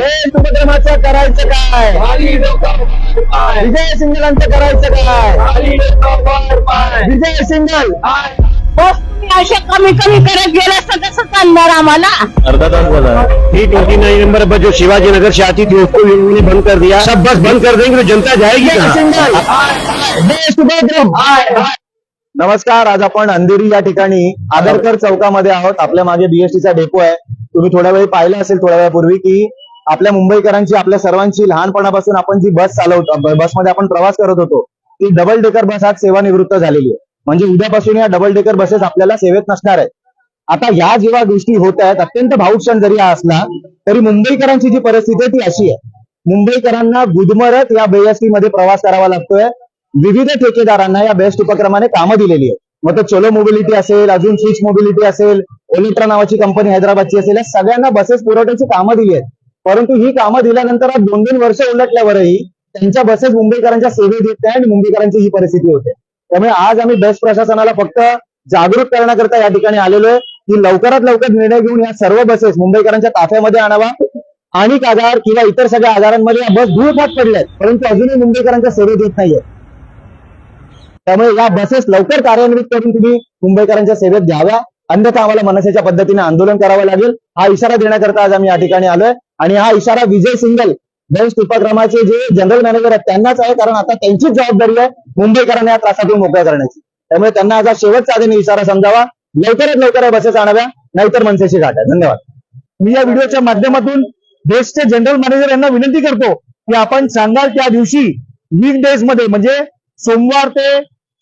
उपक्रमाचं करायचं काय? विजय सिंगलांचं करायचं काय? विजय सिंगल. बस तुम्ही अशा कमी कमी करत गेला तर कसं चालणार आम्हाला. अर्धा तास बोला. थ्री ट्वेंटी नाइन नंबर पर जो शिवाजी नगर से आती थी उसको इन्होंने बंद कर दिया. सब बस बंद कर देंगे तो जनता जाएगी नमस्कार आज आपण अंधेरी या ठिकाणी आदरकर चौकामध्ये आहोत. आपल्या मागे बीएसटीचा डेपो आहे. तुम्ही थोड्या वेळ पाहिलं असेल थोड्या वेळापूर्वी की आपल्या मुंबईकरांची आपल्या सर्वांची लहानपणापासून आपण जी बस चालवतो बसमध्ये आपण प्रवास करत होतो ती डबल डेकर बस आज सेवानिवृत्त झालेली आहे. म्हणजे उद्यापासून या डबल डेकर बसेस आपल्याला सेवेत नसणार आहेत. आता ह्या जेव्हा गोष्टी होत आहेत अत्यंत भाऊक क्षण जरी हा असला तरी मुंबईकरांची जी परिस्थिती आहे ती अशी आहे. मुंबईकरांना गुदमरत या बेएसटी मध्ये प्रवास करावा लागतोय. विविध ठेकेदारांना या बेस्ट उपक्रमाने कामं दिलेली आहेत. मग तर चलो मोबिलिटी असेल अजून स्विच मोबिलिटी असेल ओलिट्रा नावाची कंपनी हैदराबादची असेल या सगळ्यांना बसेस पुरवठ्याची कामं दिली आहेत. परंतु ही कामं दिल्यानंतर आज दोन दोन वर्ष उलटल्यावरही त्यांच्या बसेस मुंबईकरांच्या सेवेत येत नाही आणि मुंबईकरांची ही परिस्थिती होते. त्यामुळे आज आम्ही बेस्ट प्रशासनाला फक्त जागरूक करण्याकरता या ठिकाणी आलेलो आहे की लवकरात लवकर निर्णय घेऊन या सर्व बसेस मुंबईकरांच्या ताफ्यामध्ये आणावा. अनेक आजार किंवा इतर सगळ्या आजारांमध्ये या बस दूर पडल्यात परंतु अजूनही मुंबईकरांच्या सेवेत येत नाहीये त्यामुळे या बसेस लवकर कार्यान्वित करून तुम्ही मुंबईकरांच्या सेवेत घ्याव्या अन्यथा आम्हाला मनसेच्या पद्धतीने आंदोलन करावं लागेल. हा इशारा देण्याकरता आज आम्ही या ठिकाणी आलोय. आणि हा इशारा विजय सिंगल बेस्ट उपक्रमाचे जे जनरल मॅनेजर आहेत त्यांनाच आहे कारण आता त्यांचीच जबाबदारी आहे मुंबईकरांना या त्रासातून मोकळ्या करण्याची. त्यामुळे त्यांना आज शेवटचा आधी इशारा समजावा. लवकरात लवकर या बसेस आणाव्या नाहीतर मनसेशी गाठ्या धन्यवाद. मी या व्हिडिओच्या माध्यमातून बेस्टचे जनरल मॅनेजर यांना विनंती करतो की आपण सांगाल त्या दिवशी वीक डेजमध्ये म्हणजे सोमवार ते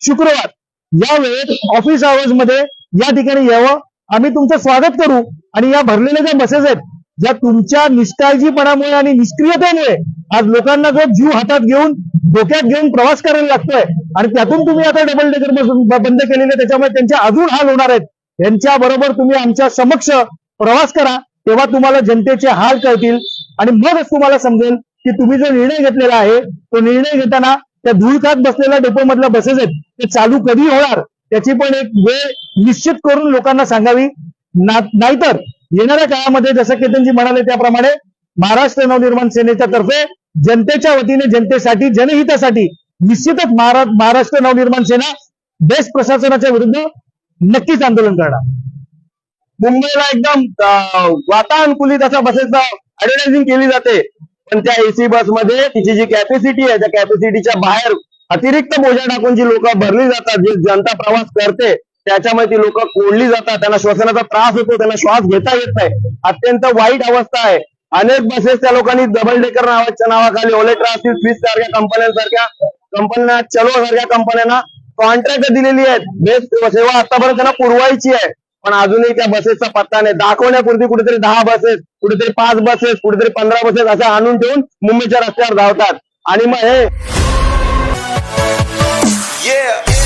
शुक्रवार या वेळेत ऑफिस आवर्समध्ये या ठिकाणी यावं. आम्ही तुमचं स्वागत करू आणि या भरलेल्या ज्या बसेस आहेत ज्या तुमच्या निष्काळजीपणामुळे आणि निष्क्रियतेमुळे आज लोकांना जो जीव हातात घेऊन डोक्यात घेऊन प्रवास करायला लागतोय आणि त्यातून तुम्ही आता डबल डेकर बस बंद केलेले त्याच्यामुळे त्यांचे अजून हाल होणार आहेत. यांच्या बरोबर तुम्ही आमच्या समक्ष प्रवास करा तेव्हा तुम्हाला जनतेचे हाल कळतील आणि मगच तुम्हाला समजेल की तुम्ही जो निर्णय घेतलेला आहे तो निर्णय घेताना त्या धूळ बसलेल्या डेपो मधल्या बसेस आहेत ते चालू कधी होणार त्याची पण एक वेळ निश्चित करून लोकांना सांगावी. ना- नाहीतर येणाऱ्या काळामध्ये जसं केतनजी म्हणाले त्याप्रमाणे महाराष्ट्र नवनिर्माण सेनेच्या तर्फे जनतेच्या वतीने जनतेसाठी जनहितासाठी निश्चितच महाराष्ट्र नवनिर्माण सेना बेस्ट प्रशासनाच्या विरुद्ध नक्कीच आंदोलन करणार. मुंबईला एकदम वातानुकूलित अशा बसेसचा ऍडव्हर्टायझिंग केली जाते. पण त्या एसी बसमध्ये तिची जी कॅपॅसिटी आहे त्या कॅपॅसिटीच्या बाहेर अतिरिक्त बोजा टाकून जी लोक भरली जातात जी जनता प्रवास करते त्याच्यामुळे ती लोक कोंडली जातात त्यांना श्वसनाचा त्रास होतो त्यांना श्वास घेता येत नाही. अत्यंत वाईट अवस्था आहे. अनेक बसेस त्या लोकांनी डबल डेकर नावाच्या नावाखाली ओलेट्रा असतील स्विस सारख्या कंपन्यांसारख्या कंपन्यांना चलो सारख्या कंपन्यांना कॉन्ट्रॅक्ट दिलेली आहेत. बेस्ट सेवा आतापर्यंत त्यांना पुरवायची आहे. पण अजूनही त्या बसेसचा पत्ता नाही. दाखवण्यापुरती कुठेतरी दहा बसेस कुठेतरी पाच बसेस कुठेतरी पंधरा बसेस असं आणून ठेवून मुंबईच्या रस्त्यावर धावतात. आणि मग हे Yeah.